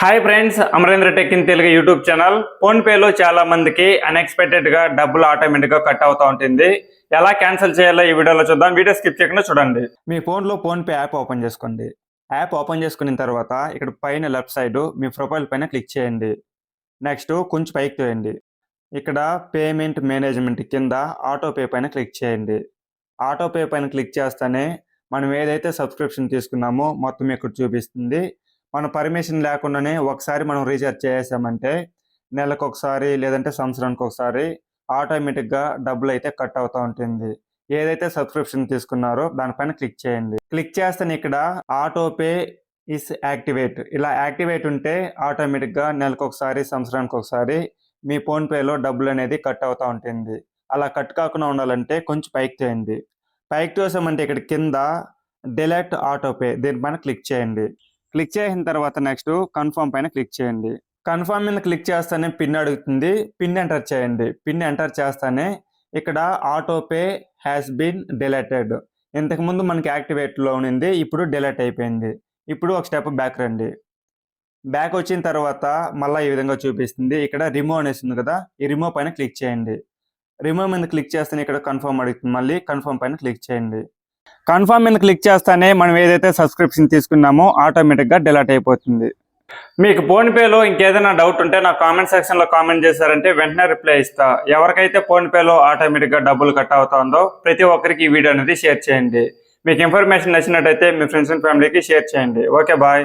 Hi friends Amarendra tech in Telugu YouTube channel phone పేలో చాలా మందికి అన్ఎక్స్పెక్టెడ్గా డబ్బులు ఆటోమేటిక్గా కట్ అవుతూ ఉంటుంది. ఎలా క్యాన్సిల్ చేయాలో ఈ వీడియోలో చూద్దాం. వీడియో స్కిప్ చేయకుండా చూడండి. మీ ఫోన్లో ఫోన్పే యాప్ ఓపెన్ చేసుకోండి. యాప్ ఓపెన్ చేసుకున్న తర్వాత ఇక్కడ పైన లెఫ్ట్ సైడ్ మీ ప్రొఫైల్ పైన క్లిక్ చేయండి. నెక్స్ట్ కొంచెం పైకి తోయండి. ఇక్కడ పేమెంట్ మేనేజ్మెంట్ కింద ఆటో పే పైన క్లిక్ చేయండి. ఆటో పే పైన క్లిక్ చేస్తేనే మనం ఏదైతే సబ్స్క్రిప్షన్ తీసుకున్నామో మొత్తం ఇక్కడ చూపిస్తుంది. మన పర్మిషన్ లేకుండానే ఒకసారి మనం రీఛార్జ్ చేసామంటే నెలకు ఒకసారి లేదంటే సంవత్సరానికి ఒకసారి ఆటోమేటిక్గా డబ్బులు అయితే కట్ అవుతూ ఉంటుంది. ఏదైతే సబ్స్క్రిప్షన్ తీసుకున్నారో దానిపైన క్లిక్ చేయండి. క్లిక్ చేస్తే ఇక్కడ ఆటో పే ఇస్ యాక్టివేట్ ఇలా యాక్టివేట్ ఉంటే ఆటోమేటిక్గా నెలకు ఒకసారి సంవత్సరానికి ఒకసారి మీ ఫోన్పేలో డబ్బులు అనేది కట్ అవుతూ ఉంటుంది. అలా కట్ కాకుండా ఉండాలంటే కొంచెం పైకి చేయండి. పైకి చూసామంటే ఇక్కడ కింద డిలెక్ట్ ఆటో పే దీనిపైన క్లిక్ చేయండి. క్లిక్ చేసిన తర్వాత నెక్స్ట్ కన్ఫర్మ్ పైన క్లిక్ చేయండి. కన్ఫర్మ్ మీద క్లిక్ చేస్తానే పిన్ అడుగుతుంది. పిన్ ఎంటర్ చేయండి. పిన్ ఎంటర్ చేస్తానే ఇక్కడ auto pay has been deleted ఇంతకుముందు మనకి యాక్టివేట్లో ఉంది ఇప్పుడు డిలేట్ అయిపోయింది. ఇప్పుడు ఒక స్టెప్ బ్యాక్ రండి. బ్యాక్ వచ్చిన తర్వాత మళ్ళీ ఈ విధంగా చూపిస్తుంది. ఇక్కడ రిమూవ్ అనేసి ఉంది కదా ఈ రిమూవ్ పైన క్లిక్ చేయండి. రిమూవ్ మీద క్లిక్ చేస్తేనే ఇక్కడ కన్ఫర్మ్ అడుగుతుంది. మళ్ళీ కన్ఫర్మ్ పైన క్లిక్ చేయండి. కన్ఫర్మ్ మీద క్లిక్ చేస్తానే మనం ఏదైతే సబ్స్క్రిప్షన్ తీసుకున్నామో ఆటోమేటిక్గా డిలీట్ అయిపోతుంది. మీకు ఫోన్పేలో ఇంకేదైనా డౌట్ ఉంటే నా కామెంట్ సెక్షన్లో కామెంట్ చేశారంటే వెంటనే రిప్లై ఇస్తా. ఎవరికైతే ఫోన్పేలో ఆటోమేటిక్గా డబ్బులు కట్ అవుతుందో ప్రతి ఒక్కరికి ఈ వీడియో అనేది షేర్ చేయండి. మీకు ఇన్ఫర్మేషన్ నచ్చినట్టయితే మీ ఫ్రెండ్స్ అండ్ ఫ్యామిలీకి షేర్ చేయండి. Okay bye.